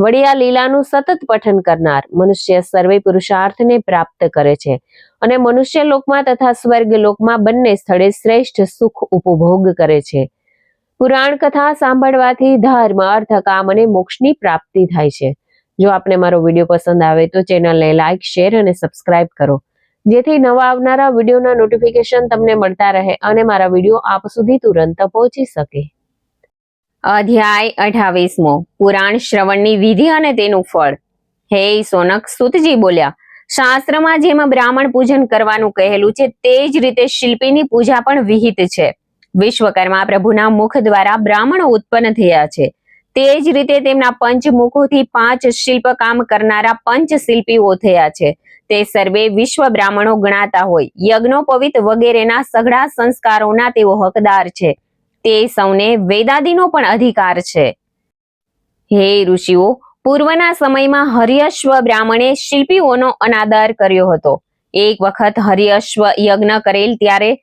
આ લીલાનું સતત પઠન કરનાર મનુષ્ય સર્વે પુરુષાર્થને પ્રાપ્ત કરે છે અને મનુષ્ય લોકમાં તથા સ્વર્ગ લોકમાં બંને સ્થળે શ્રેષ્ઠ સુખ ઉપભોગ કરે છે. પુરાણ કથા સાંભળવાથી ધર્મ અર્થ કામ અને મોક્ષની પ્રાપ્તિ થાય છે. જો આપને મારો વીડિયો પસંદ આવે તો ચેનલને લાઇક શેર અને સબસ્ક્રાઇબ કરો. જેથી નવા આવનારા વિડીયોના નોટિફિકેશન તમને મળતા રહે અને મારા વીડિયો આપ સુધી તુરંત પહોંચી શકે. અધ્યાય અઠાવીસમો. પુરાણ શ્રવણની વિધિ અને તેનું ફળ. હે સોનક, સુતજી બોલ્યા, શાસ્ત્રમાં જેમ બ્રાહ્મણ પૂજન કરવાનું કહેલું છે, તે જ રીતે શિલ્પીની પૂજા પણ વિહિત છે. વિશ્વકર્મા પ્રભુના મુખ દ્વારા બ્રાહ્મણો ઉત્પન્ન થયા છે. તે જ રીતે તેમના પંચ મુખોથી પાંચ શિલ્પ કામ કરનારા પંચ શિલ્પીઓ થયા છે. તે સર્વે વિશ્વ બ્રાહ્મણો ગણાતા હોય. યજ્ઞોપવિત વગેરેના સઘળા સંસ્કારોના તેઓ હકદાર છે. તે સૌને વેદાદિનો પણ અધિકાર છે. હે ઋષિઓ, પૂર્વના સમયમાં હરિયશ્વ બ્રાહ્મણે શિલ્પીઓનો અનાદર કર્યો હતો. એક વખત હરિયશ્વ યજ્ઞ કરેલ ત્યારે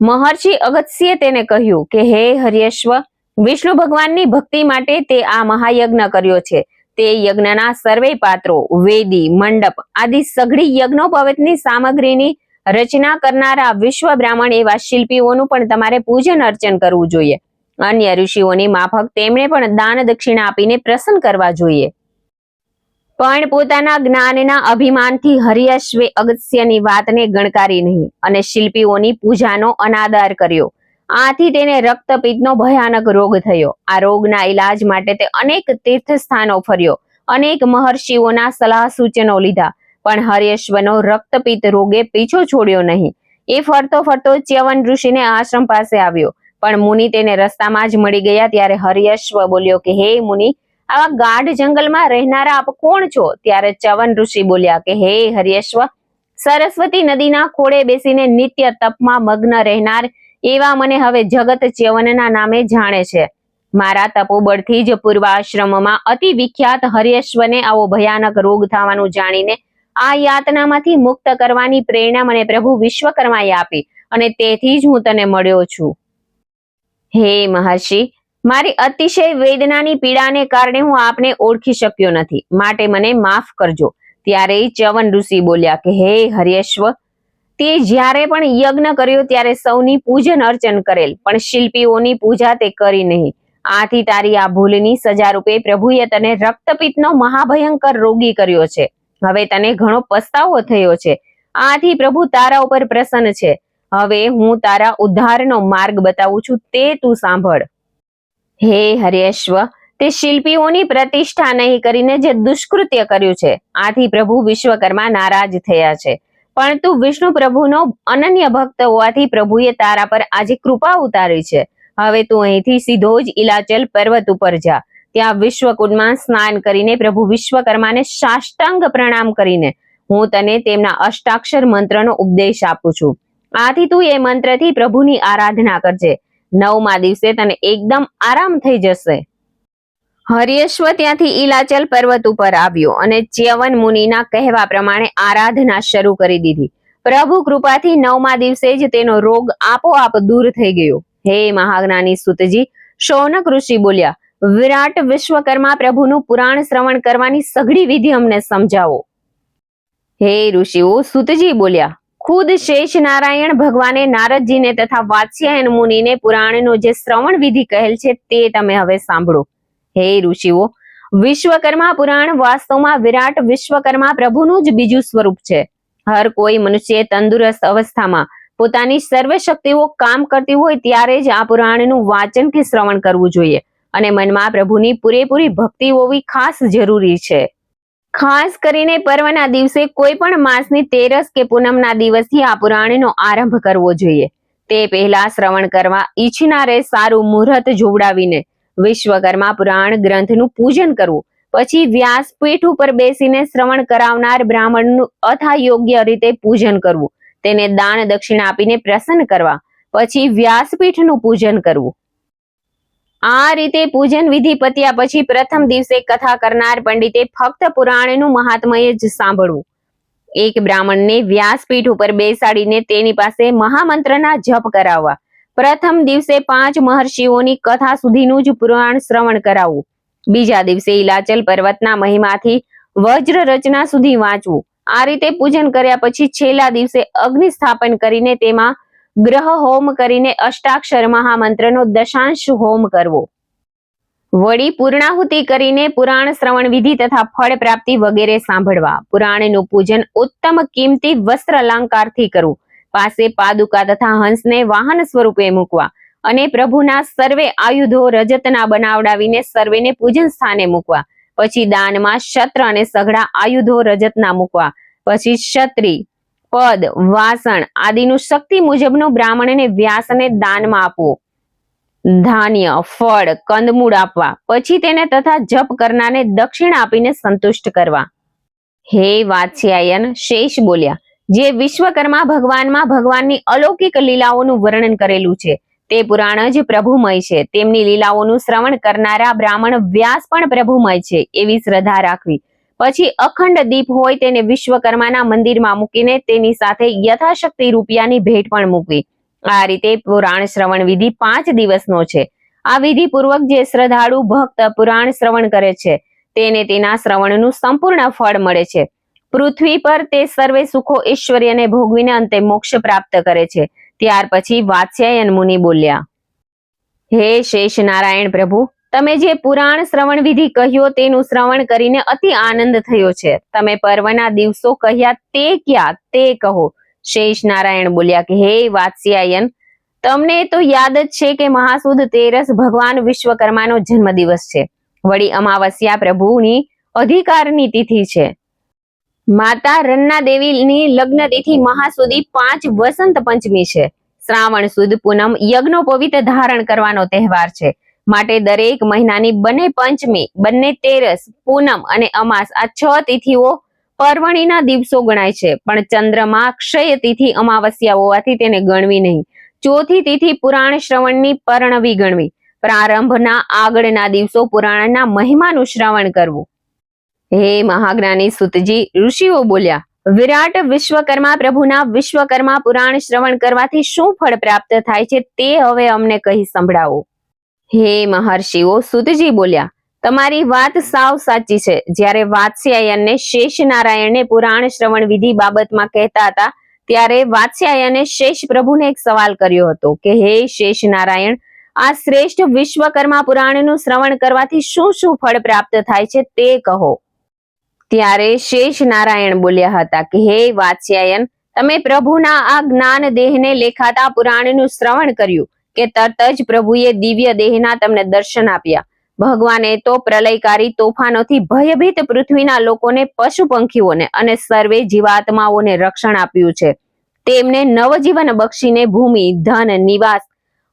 મહર્ષિ અગત્યએ તેને કહ્યું કે, હે હરિયશ્વ, વિષ્ણુ ભગવાનની ભક્તિ માટે તે આ મહાયજ્ઞ કર્યો છે. તે યજ્ઞના સર્વે પાત્રો, વેદી, મંડપ આદિ સઘળી યજ્ઞોપવિતની સામગ્રીની રચના કરનારા વિશ્વ બ્રાહ્મણ એવા શિલ્પીઓનું પણ તમારે પૂજન અર્ચન કરવું જોઈએ. અન્ય ઋષિઓની માફક તેમણે પણ દાન દક્ષિણા આપીને પ્રસન્ન કરવા જોઈએ. પણ પોતાના જ્ઞાનના અભિમાનથી હરિયશ્વે અગત્યની વાતને ગણકારી નહીં અને શિલ્પીઓની પૂજાનો અનાદર કર્યો. આથી તેને રક્તપિત્તનો ભયાનક રોગ થયો. આ રોગના ઈલાજ માટે તે અનેક તીર્થ સ્થાનો ફર્યો. અનેક મહર્ષિઓના સલાહ સૂચનો લીધા. પણ હર્યશ્વનો રક્તપિત રોગે પીછો છોડ્યો નહીં. એ ફરતો ફરતો ચ્યવન ઋષિને આશ્રમ પાસે આવ્યો. પણ મુનિ તેને રસ્તામાં જ મળી ગયા ત્યારે હર્યશ્વ બોલ્યો કે, હે મુનિ, આવા ગાઢ જંગલમાં રહેનારા આપ કોણ છો? ત્યારે ચ્યવન ઋષિ બોલ્યા કે, હે હર્યશ્વ સરસ્વતી નદીના ખોળે બેસીને નિત્ય તપમાં મગ્ન રહેનાર એવા મને હવે જગત ચ્યવનના નામે જાણે છે. મારા તપોબળથી જ પૂર્વાશ્રમમાં અતિ વિખ્યાત હર્યશ્વને આવો ભયાનક રોગ થવાનું જાણીને આ યાતનામાંથી મુક્ત કરવાની પ્રેરણા મને પ્રભુ વિશ્વકર્માએ આપી અને તેથી જ હું તને મળ્યો છું. હે મહર્ષિ, મારી અતિશય વેદનાની પીડાને કારણે હું આપને ઓળખી શક્યો નથી. માટે મને માફ કરજો. ત્યારે ચ્યવન ઋષિ બોલ્યા કે, હે હરેશ્વ તે જ્યારે પણ યજ્ઞ કર્યો ત્યારે સૌની પૂજન અર્ચન કરેલ, પણ શિલ્પીઓની પૂજા તે કરી નહીં. આથી તારી આ ભૂલની સજા રૂપે પ્રભુએ તને રક્તપિત્તનો મહાભયંકર રોગી કર્યો છે. હવે તને ઘણો પસ્તાવો થયો છે. આથી પ્રભુ તારા ઉપર પ્રસન્ન છે. હવે હું તારા ઉદ્ધારનો માર્ગ બતાવું છું તે તું સાંભળ. હે હરેશ્વ, તે શિલ્પીઓની પ્રતિષ્ઠા નહીં કરીને જે દુષ્કૃત્ય કર્યું છે, આથી પ્રભુ વિશ્વકર્મા નારાજ થયા છે. પણ તું વિષ્ણુ પ્રભુનો અનન્ય ભક્ત હોવાથી પ્રભુએ તારા પર આજે કૃપા ઉતારી છે. હવે તું અહીંથી સીધો જ ઇલાચલ પર્વત ઉપર જા. ત્યાં વિશ્વકુંડમાં સ્નાન કરીને પ્રભુ વિશ્વકર્માને સાષ્ટાંગ પ્રણામ કરીને હું તને તેમના અષ્ટાક્ષર મંત્રનો ઉપદેશ આપું છું. આથી તું એ મંત્રથી પ્રભુની આરાધના કરજે. નવમા દિવસે તને એકદમ આરામ થઈ જશે. હરિયશ્વ ત્યાંથી ઈલાચલ પર્વત ઉપર આવ્યો અને ચ્યવન મુનિના કહેવા પ્રમાણે આરાધના શરૂ કરી દીધી. પ્રભુ કૃપાથી નવમા દિવસે જ તેનો રોગ આપોઆપ દૂર થઈ ગયો. હે મહાજ્ઞાની સુતજી, શૌનક ઋષિ બોલ્યા વિરાટ વિશ્વકર્મા પ્રભુનું પુરાણ શ્રવણ કરવાની સઘળી વિધિ અમને સમજાવો. હે ઋષિઓ, સુતજી બોલ્યા, ખુદ શેષ નારાયણ ભગવાને નારદજીને તથા વાત્સ્યાયન મુનિને પુરાણનો જે શ્રવણ વિધિ કહેલ છે તે તમે હવે સાંભળો. હે ઋષિઓ, વિશ્વકર્મા પુરાણ વાસ્તવમાં વિરાટ વિશ્વકર્મા પ્રભુનું જ બીજું સ્વરૂપ છે. હર કોઈ મનુષ્ય તંદુરસ્ત અવસ્થામાં પોતાની સર્વ શક્તિઓ કામ કરતી હોય ત્યારે જ આ પુરાણનું વાંચન કે શ્રવણ કરવું જોઈએ. અને મનમાં પ્રભુની પૂરેપૂરી ભક્તિ હોવી ખાસ જરૂરી છે. ખાસ કરીને પર્વના દિવસે કોઈ પણ માસની તેરસ કે પૂનમના દિવસથી આ પુરાણનો આરંભ કરવો જોઈએ. તે પહેલા શ્રવણ કરવા ઈચ્છનારે સારું મુહૂર્ત જોવડાવીને વિશ્વકર્મા પુરાણ ગ્રંથનું પૂજન કરવું. પછી વ્યાસપીઠ ઉપર બેસીને શ્રવણ કરાવનાર બ્રાહ્મણનું અથા યોગ્ય રીતે પૂજન કરવું. તેને દાન દક્ષિણા આપીને પ્રસન્ન કરવા. પછી વ્યાસપીઠનું પૂજન કરવું. આ રીતે પૂજન વિધિ પત્યા પછી પ્રથમ દિવસે કથા કરનાર પંડિતે ફક્ત પુરાણનું મહાત્મય જ સાંભળવું. એક બ્રાહ્મણને વ્યાસપીઠ ઉપર બેસાડીને તેની પાસે મહામંત્રના જપ કરાવવા. પ્રથમ દિવસે પાંચ મહર્ષિઓની કથા સુધીનું જ પુરાણ શ્રવણ કરાવવું. બીજા દિવસે ઇલાચલ પર્વતના મહિમાથી વજ્ર રચના સુધી વાંચવું. આ રીતે પૂજન કર્યા પછી છેલ્લા દિવસે અગ્નિ સ્થાપન કરીને તેમાં ગ્રહ હોમ કરીને અષ્ટાક્ષર મહામંત્રનો દશાંશ હોમ કરવો. વળી પૂર્ણાહુતિ કરીને પુરાણ શ્રવણ વિધિ તથા ફળ પ્રાપ્તિ વગેરે સાંભળવા. પુરાણનું પૂજન ઉત્તમ કિંમતી વસ્ત્ર અલંકારથી કરવું. પાસે પાદુકા તથા હંસને વાહન સ્વરૂપે મૂકવા અને પ્રભુના સર્વે આયુધો રજતના બનાવડાવીને સર્વેને પૂજન સ્થાને મૂકવા. પછી દાનમાં શસ્ત્ર અને સઘળા આયુધો રજતના મૂકવા. પછી ક્ષત્રિ પદ, વાસણ આદિનું શક્તિ મુજબનું બ્રાહ્મણને વ્યાસને દાનમાં આપવું. ધાન્ય, ફળ, કંદમૂળ આપવા. પછી તેને તથા જપ કરનારને દક્ષિણ આપીને સંતુષ્ટ કરવા. હે વાત્સ્યાયન, શેષ બોલ્યા. જે વિશ્વકર્મા ભગવાનમાં ભગવાનની અલૌકિક લીલાઓનું વર્ણન કરેલું છે, તે પુરાણ જ પ્રભુમય છે. તેમની લીલાઓનું શ્રવણ કરનારા બ્રાહ્મણ વ્યાસ પણ પ્રભુમય છે, એવી શ્રદ્ધા રાખવી. પછી અખંડ દીપ હોય તેને વિશ્વકર્માના મંદિરમાં મૂકીને તેની સાથે યથાશક્તિ રૂપિયાની ભેટ પણ મૂકવી. આ રીતે પુરાણ શ્રવણ વિધિ પાંચ દિવસનો છે. આ વિધિ પૂર્વક જે શ્રદ્ધાળુ ભક્ત પુરાણ શ્રવણ કરે છે, તેને તેના શ્રવણનું સંપૂર્ણ ફળ મળે છે. પૃથ્વી પર તે સર્વે સુખો ઈશ્વર્યને ભોગવીને અંતે મોક્ષ પ્રાપ્ત કરે છે. ત્યાર પછી વાત્સ્યાયન મુનિ બોલ્યા, હે શેષ નારાયણ પ્રભુ તમે જે પુરાણ શ્રવણ વિધિ કહ્યો તેનું શ્રવણ કરીને અતિ આનંદ થયો છે. તમે પર્વના દિવસો કહ્યા તે ક્યાં? તે કહો. શેષ નારાયણ બોલ્યા કે, હે વાત્સ્યાયન, તમને તો યાદ જ છે કે મહાસુદ તેરસ ભગવાન વિશ્વકર્માનો જન્મદિવસ છે. વળી અમાવસ્યા પ્રભુની અધિકારની તિથિ છે. માતા રન્ના દેવીની લગ્ન તિથિ મહાસુદી પાંચ વસંત પંચમી છે. શ્રાવણ સુદ પૂનમ યજ્ઞોપવિત ધારણ કરવાનો તહેવાર છે. માટે દરેક મહિનાની બંને પંચમી, બંને તેરસ, પૂનમ અને અમાસ આ છ તિથિઓ પર્વણીના દિવસો ગણાય છે. પણ ચંદ્રમાં ક્ષય તિથિ અમાવસ્યા હોવાથી તેને ગણવી નહીં. ચોથી તિથિ પુરાણ શ્રવણની પરણવી ગણવી. પ્રારંભના આગળના દિવસો પુરાણના મહિમાનું શ્રવણ કરવું. હે મહાજ્ઞાની સુતજી, ઋષિઓ બોલ્યા, વિરાટ વિશ્વકર્મા પ્રભુના વિશ્વકર્મા પુરાણ શ્રવણ કરવાથી શું ફળ પ્રાપ્ત થાય છે તે હવે અમને કહી સંભળાવો. હે મહર્ષિઓ, સુતજી બોલ્યા, તમારી વાત સાવ સાચી છે. જ્યારે વાત્સ્યાયનને શેષ નારાયણને પુરાણ શ્રવણ વિધિ બાબતમાં કહેતા હતા, ત્યારે વાત્સ્યાયને શેષ પ્રભુને એક સવાલ કર્યો હતો કે, હે શેષ નારાયણ આ શ્રેષ્ઠ વિશ્વકર્મા પુરાણનું શ્રવણ કરવાથી શું શું ફળ પ્રાપ્ત થાય છે તે કહો. ત્યારે શેષ નારાયણ બોલ્યા હતા કે, હે વાત્સ્યાયન, તમે પ્રભુના આ જ્ઞાન દેહને લેખાતા પુરાણનું શ્રવણ કર્યું. કે તરત જ પ્રભુએ દિવ્ય દેહના તમને દર્શન આપ્યા. ભગવાને તો પ્રલયકારી તોફાનોથી ભયભીત પૃથ્વીના લોકોને પશુ પંખીઓને અને સર્વે જીવાત્માઓને રક્ષણ આપ્યું છે. તેમને નવજીવન બક્ષીને ભૂમિ, ધન, નિવાસ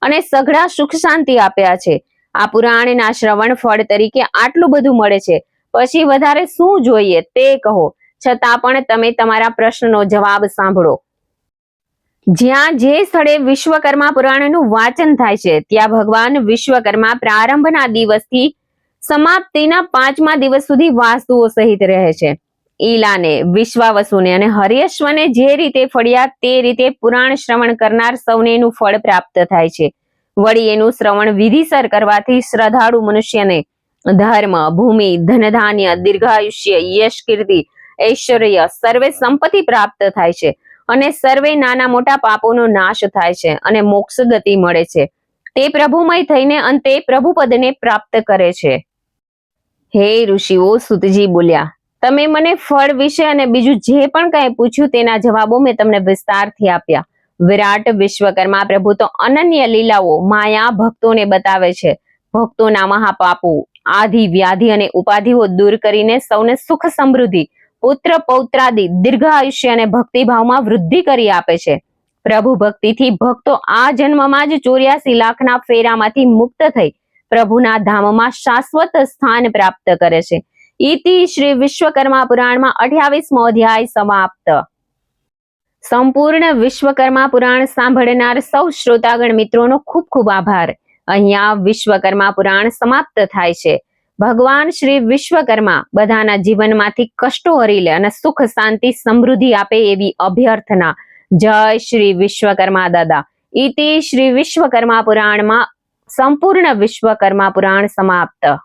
અને સઘળા સુખ શાંતિ આપ્યા છે. આ પુરાણના શ્રવણ ફળ તરીકે આટલું બધું મળે છે. પછી વધારે શું જોઈએ તે કહો. છતાં પણ તમે તમારા પ્રશ્નનો જવાબ સાંભળો. જ્યાં જે સ્થળે વિશ્વકર્મા પુરાણનું વાંચન થાય છે, ત્યાં ભગવાન વિશ્વકર્મા પ્રારંભના દિવસથી સમાપ્તિના પાંચમા દિવસ સુધી વાસ્તુઓ સહિત રહે છે. ઈલાને, વિશ્વાવસુને અને હરિયશ્વને જે રીતે ફળ્યા તે રીતે પુરાણ શ્રવણ કરનાર સૌને એનું ફળ પ્રાપ્ત થાય છે. વળી એનું શ્રવણ વિધિસર કરવાથી શ્રદ્ધાળુ મનુષ્યને ધર્મ, ભૂમિ, ધનધાન્ય, દીર્ઘાયુષ્ય, યશ, કીર્તિ, ઐશ્વર્ય, સર્વે સંપત્તિ પ્રાપ્ત થાય છે. અને સર્વે નાના મોટા પાપોનો નાશ થાય છે અને મોક્ષ ગતિ મળે છે. તે પ્રભુમય થઈને અંતે પ્રભુપદને પ્રાપ્ત કરે છે. હે ઋષિઓ, સુતજી બોલ્યા, તમે મને ફળ વિશે અને બીજું જે પણ કંઈ પૂછ્યું તેના જવાબો મેં તમને વિસ્તારથી આપ્યા. વિરાટ વિશ્વકર્મા પ્રભુ તો અનન્ય લીલાઓ માયા ભક્તોને બતાવે છે. ભક્તોના મહાપાપો, આધિ વ્યાધિ અને ઉપાધિઓ દૂર કરીને સૌને સુખ સમૃદ્ધિ પુત્ર પૌત્રાદી દીર્ઘ આયુષ્ય અને ભક્તિભાવમાં વૃદ્ધિ કરી આપે છે. પ્રભુ ભક્તિથી ભક્તો આ જન્મમાં જ ચોર્યાસી લાખના ફેરામાંથી મુક્ત થઈ પ્રભુના ધામમાં શાશ્વત સ્થાન પ્રાપ્ત કરે છે. ઇતિ શ્રી વિશ્વકર્મા પુરાણમાં અઠ્યાવીસમો અધ્યાય સમાપ્ત. સંપૂર્ણ વિશ્વકર્મા પુરાણ સાંભળનાર સૌ શ્રોતાગણ મિત્રોનો ખૂબ ખૂબ આભાર. અહીંયા વિશ્વકર્મા પુરાણ સમાપ્ત થાય છે. ભગવાન શ્રી વિશ્વકર્મા બધાના જીવનમાંથી કષ્ટો હરી લે અને સુખ, શાંતિ, સમૃદ્ધિ આપે એવી અભ્યર્થના. જય શ્રી વિશ્વકર્મા દાદા. ઇતિ શ્રી વિશ્વકર્મા પુરાણમાં સંપૂર્ણ વિશ્વકર્મા પુરાણ સમાપ્ત.